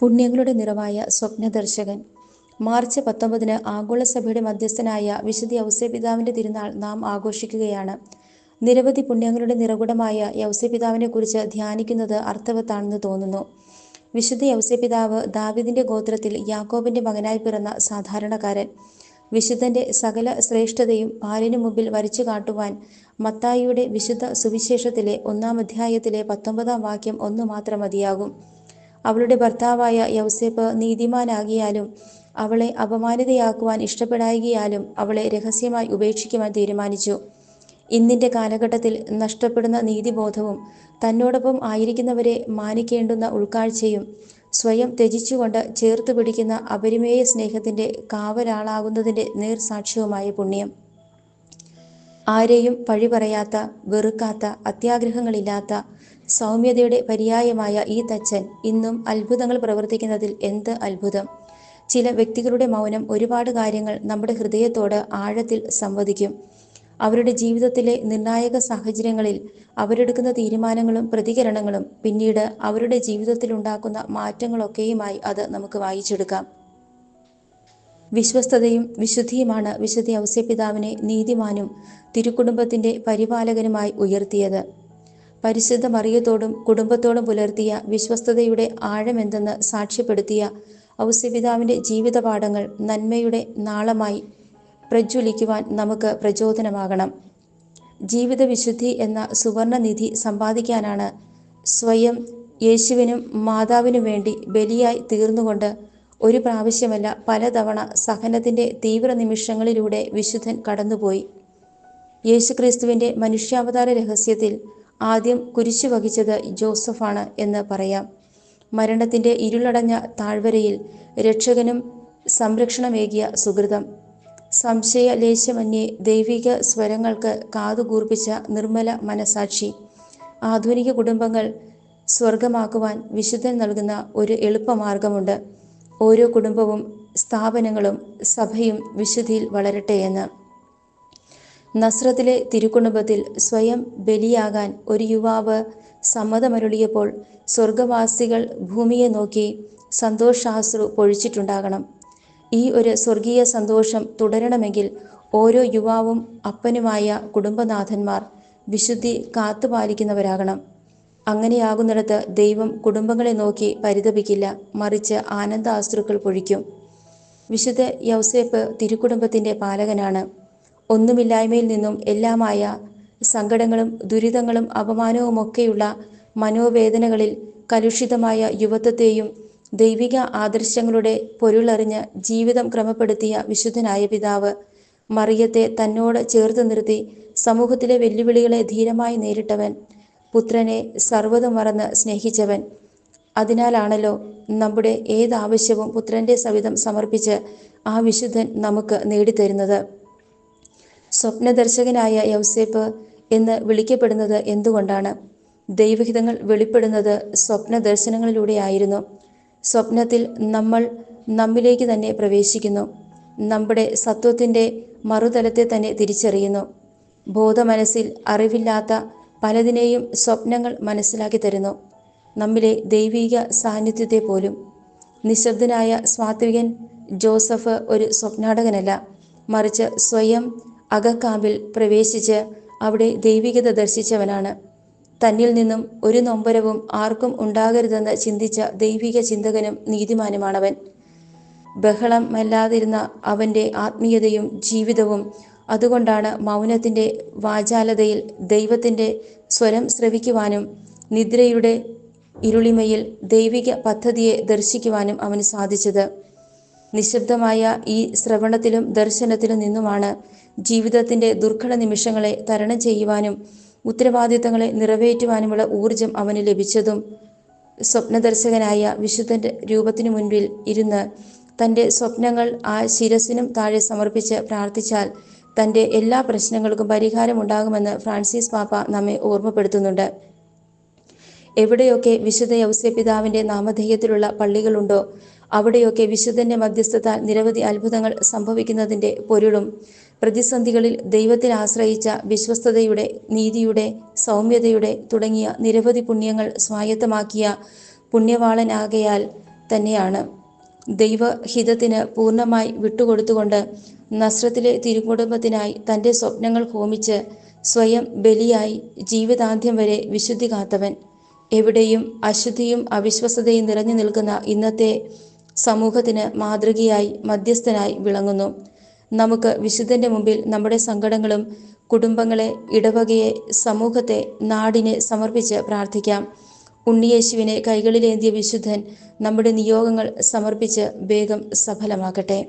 പുണ്യങ്ങളുടെ നിറവായ സ്വപ്നദർശകൻ. March പത്തൊമ്പതിന് ആഗോള സഭയുടെ മധ്യസ്ഥനായ വിശുദ്ധ യൗസ്യപിതാവിന്റെ തിരുനാൾ നാം ആഘോഷിക്കുകയാണ്. നിരവധി പുണ്യങ്ങളുടെ നിറകുടമായ യൗസ്യപിതാവിനെ കുറിച്ച് ധ്യാനിക്കുന്നത് അർത്ഥവത്താണെന്ന് തോന്നുന്നു. വിശുദ്ധ യൗസ്യപിതാവ് ദാവിദിന്റെ ഗോത്രത്തിൽ യാക്കോബിന്റെ മകനായി പിറന്ന സാധാരണക്കാരൻ. വിശുദ്ധന്റെ സകല ശ്രേഷ്ഠതയും പാലിനു മുമ്പിൽ വരച്ചു കാട്ടുവാൻ മത്തായിയുടെ വിശുദ്ധ സുവിശേഷത്തിലെ ഒന്നാം അധ്യായത്തിലെ പത്തൊമ്പതാം വാക്യം ഒന്നു മാത്രം മതിയാകും. അവളുടെ ഭർത്താവായ യൗസേപ്പ് നീതിമാനാകിയാലും അവളെ അപമാനിതയാക്കുവാൻ ഇഷ്ടപ്പെടായികയാലും അവളെ രഹസ്യമായി ഉപേക്ഷിക്കുവാൻ തീരുമാനിച്ചു. ഇന്നിന്റെ കാലഘട്ടത്തിൽ നഷ്ടപ്പെടുന്ന നീതിബോധവും തന്നോടൊപ്പം ആയിരിക്കുന്നവരെ മാനിക്കേണ്ടുന്ന ഉൾക്കാഴ്ചയും സ്വയം ത്യജിച്ചുകൊണ്ട് ചേർത്ത് പിടിക്കുന്ന അപരിമേയ സ്നേഹത്തിന്റെ കാവലാളാകുന്നതിന്റെ നേർസാക്ഷ്യവുമായ പുണ്യം. ആരെയും പഴി പറയാത്ത വെറുക്കാത്ത അത്യാഗ്രഹങ്ങളില്ലാത്ത സൗമ്യതയുടെ പര്യായമായ ഈ തച്ചൻ ഇന്നും അത്ഭുതങ്ങൾ പ്രവർത്തിക്കുന്നതിൽ എന്ത് അത്ഭുതം? ചില വ്യക്തികളുടെ മൗനം ഒരുപാട് കാര്യങ്ങൾ നമ്മുടെ ഹൃദയത്തോട് ആഴത്തിൽ സംവദിക്കും. അവരുടെ ജീവിതത്തിലെ നിർണായക സാഹചര്യങ്ങളിൽ അവരെടുക്കുന്ന തീരുമാനങ്ങളും പ്രതികരണങ്ങളും പിന്നീട് അവരുടെ ജീവിതത്തിൽ ഉണ്ടാക്കുന്ന മാറ്റങ്ങളൊക്കെയുമായി അത് നമുക്ക് വായിച്ചെടുക്കാം. വിശ്വസ്തതയും വിശുദ്ധിയുമാണ് വിശുദ്ധി ഔസ്യപിതാവിനെ നീതിമാനും തിരുക്കുടുംബത്തിന്റെ പരിപാലകനുമായി ഉയർത്തിയത്. പരിശുദ്ധ മറിയത്തോടും കുടുംബത്തോടും പുലർത്തിയ വിശ്വസ്തതയുടെ ആഴമെന്തെന്ന് സാക്ഷ്യപ്പെടുത്തിയ ഔസ്യപിതാവിന്റെ ജീവിതപാഠങ്ങൾ നന്മയുടെ നാളമായി പ്രജ്വലിക്കുവാൻ നമുക്ക് പ്രചോദനമാകണം. ജീവിത വിശുദ്ധി എന്ന സുവർണനിധി സമ്പാദിക്കാനാണ് സ്വയം യേശുവിനും മാതാവിനും വേണ്ടി ബലിയായി തീർന്നുകൊണ്ട് ഒരു പ്രാവശ്യമല്ല പലതവണ സഹനത്തിന്റെ തീവ്ര നിമിഷങ്ങളിലൂടെ വിശുദ്ധൻ കടന്നുപോയി. യേശുക്രിസ്തുവിന്റെ മനുഷ്യാവതാര രഹസ്യത്തിൽ ആദ്യം കുരിശു വഹിച്ചത് ജോസഫാണ് എന്ന് പറയാം. മരണത്തിന്റെ ഇരുളടഞ്ഞ താഴ്വരയിൽ രക്ഷകനും സംരക്ഷണമേകിയ സുഹൃതം. സംശയ ലേശമന്യേ ദൈവിക സ്വരങ്ങൾക്ക് കാതുകൂർപ്പിച്ച നിർമ്മല മനസാക്ഷി. ആധുനിക കുടുംബങ്ങൾ സ്വർഗമാക്കുവാൻ വിശുദ്ധൻ നൽകുന്ന ഒരു എളുപ്പമാർഗമുണ്ട്. ഓരോ കുടുംബവും സ്ഥാപനങ്ങളും സഭയും വിശുദ്ധിയിൽ വളരട്ടെ എന്ന്. നസ്രത്തിലെ തിരുക്കുടുംബത്തിൽ സ്വയം ബലിയാകാൻ ഒരു യുവാവ് സമ്മതമരുളിയപ്പോൾ സ്വർഗവാസികൾ ഭൂമിയെ നോക്കി സന്തോഷാശ്രു പൊഴിച്ചിട്ടുണ്ടാകണം. ഈ ഒരു സ്വർഗീയ സന്തോഷം തുടരണമെങ്കിൽ ഓരോ യുവാവും അപ്പനുമായ കുടുംബനാഥന്മാർ വിശുദ്ധി കാത്തുപാലിക്കുന്നവരാകണം. അങ്ങനെയാകുന്നിടത്ത് ദൈവം കുടുംബങ്ങളെ നോക്കി പരിതപിക്കില്ല മറിച്ച് ആനന്ദാശ്രുക്കൾ പൊഴിക്കും. വിശുദ്ധ യൗസേപ്പ് തിരുക്കുടുംബത്തിന്റെ പാലകനാണ്. ഒന്നുമില്ലായ്മയിൽ നിന്നും എല്ലാമായ സങ്കടങ്ങളും ദുരിതങ്ങളും അപമാനവുമൊക്കെയുള്ള മനോവേദനകളിൽ കലുഷിതമായ യുവത്വത്തെയും ദൈവിക ആദർശങ്ങളുടെ പൊരുളറിഞ്ഞ് ജീവിതം ക്രമപ്പെടുത്തിയ വിശുദ്ധനായ പിതാവ് മറിയത്തെ തന്നോട് ചേർത്ത് നിർത്തി സമൂഹത്തിലെ വെല്ലുവിളികളെ ധീരമായി നേരിട്ടവൻ പുത്രനെ സർവതും മറന്ന് സ്നേഹിച്ചവൻ. അതിനാലാണല്ലോ നമ്മുടെ ഏതാവശ്യവും പുത്രന്റെ സവിധം സമർപ്പിച്ച് ആ വിശുദ്ധൻ നമുക്ക് നേടിത്തരുന്നത്. സ്വപ്നദർശകനായ യൗസേപ്പ് എന്ന് വിളിക്കപ്പെടുന്നത് എന്തുകൊണ്ടാണ്? ദൈവഹിതങ്ങൾ വെളിപ്പെടുന്നത് സ്വപ്ന ദർശനങ്ങളിലൂടെയായിരുന്നു സ്വപ്നത്തിൽ നമ്മൾ നമ്മിലേക്ക് തന്നെ പ്രവേശിക്കുന്നു. നമ്മുടെ സത്വത്തിന്റെ മറുതലത്തെ തന്നെ തിരിച്ചറിയുന്നു. ബോധമനസ്സിൽ അറിവില്ലാത്ത പലതിനെയും സ്വപ്നങ്ങൾ മനസ്സിലാക്കി തരുന്നു. നമ്മിലെ ദൈവിക സാന്നിധ്യത്തെ പോലും. നിശബ്ദനായ സ്വാത്വികൻ ജോസഫ് ഒരു സ്വപ്നാടകനല്ല. മറിച്ച് സ്വയം അകക്കാമ്പിൽ പ്രവേശിച്ച് അവിടെ ദൈവികത ദർശിച്ചവനാണ്. തന്നിൽ നിന്നും ഒരു നൊമ്പരവും ആർക്കും ഉണ്ടാകരുതെന്ന് ചിന്തിച്ച ദൈവിക ചിന്തകനും നീതിമാനുമാണവൻ. ബഹളം മല്ലാതിരുന്ന അവന്റെ ആത്മീയതയും ജീവിതവും അതുകൊണ്ടാണ് മൗനത്തിന്റെ വാചാലതയിൽ ദൈവത്തിന്റെ സ്വരം ശ്രവിക്കുവാനും നിദ്രയുടെ ഇരുളിമയിൽ ദൈവിക പദ്ധതിയെ ദർശിക്കുവാനും അവന് സാധിച്ചത്. നിശബ്ദമായ ഈ ശ്രവണത്തിലും ദർശനത്തിലും നിന്നുമാണ് ജീവിതത്തിന്റെ ദുർഘട നിമിഷങ്ങളെ തരണം ചെയ്യുവാനും ഉത്തരവാദിത്തങ്ങളെ നിറവേറ്റുവാനുമുള്ള ഊർജം അവന് ലഭിച്ചതും സ്വപ്നദർശകനായ വിശുദ്ധന്റെ രൂപത്തിനു മുൻപിൽ ഇരുന്ന് തന്റെ സ്വപ്നങ്ങൾ ആ ശിരസിനും താഴെ സമർപ്പിച്ച് പ്രാർത്ഥിച്ചാൽ തന്റെ എല്ലാ പ്രശ്നങ്ങൾക്കും പരിഹാരം പരിഹാരമുണ്ടാകുമെന്ന് ഫ്രാൻസിസ് പാപ്പ നമ്മെ ഓർമ്മപ്പെടുത്തുന്നുണ്ട്. എവിടെയൊക്കെ വിശുദ്ധ യൗസ്യ പിതാവിന്റെ നാമധേയത്തിലുള്ള പള്ളികളുണ്ടോ അവിടെയൊക്കെ വിശുദ്ധന്റെ മധ്യസ്ഥത്താൽ നിരവധി അത്ഭുതങ്ങൾ സംഭവിക്കുന്നതിന്റെ പൊരുളും. പ്രതിസന്ധികളിൽ ദൈവത്തിൽ ആശ്രയിച്ച വിശ്വസ്തതയുടെ നീതിയുടെ സൗമ്യതയുടെ തുടങ്ങിയ നിരവധി പുണ്യങ്ങൾ സ്വായത്തമാക്കിയ പുണ്യവാളനാകയാൽ തന്നെയാണ്. ദൈവഹിതത്തിന് പൂർണമായി വിട്ടുകൊടുത്തുകൊണ്ട് നസ്രത്തിലെ തിരുകുടുംബത്തിനായി തന്റെ സ്വപ്നങ്ങൾ ഹോമിച്ച് സ്വയം ബലിയായി ജീവിതാന്ത്യം വരെ വിശുദ്ധി കാത്തവൻ. എവിടെയും അശുദ്ധിയും അവിശ്വസതയും നിറഞ്ഞു നിൽക്കുന്ന ഇന്നത്തെ സമൂഹത്തിന് മാതൃകയായി മധ്യസ്ഥനായി വിളങ്ങുന്നു. നമുക്ക് വിശുദ്ധന്റെ മുമ്പിൽ നമ്മുടെ സങ്കടങ്ങളും കുടുംബങ്ങളെ ഇടവകയെ സമൂഹത്തെ നാടിനെ സമർപ്പിച്ച് പ്രാർത്ഥിക്കാം. ഉണ്ണിയേശുവിനെ കൈകളിലേന്തിയ വിശുദ്ധൻ നമ്മുടെ നിയോഗങ്ങൾ സമർപ്പിച്ച് വേഗം സഫലമാക്കട്ടെ.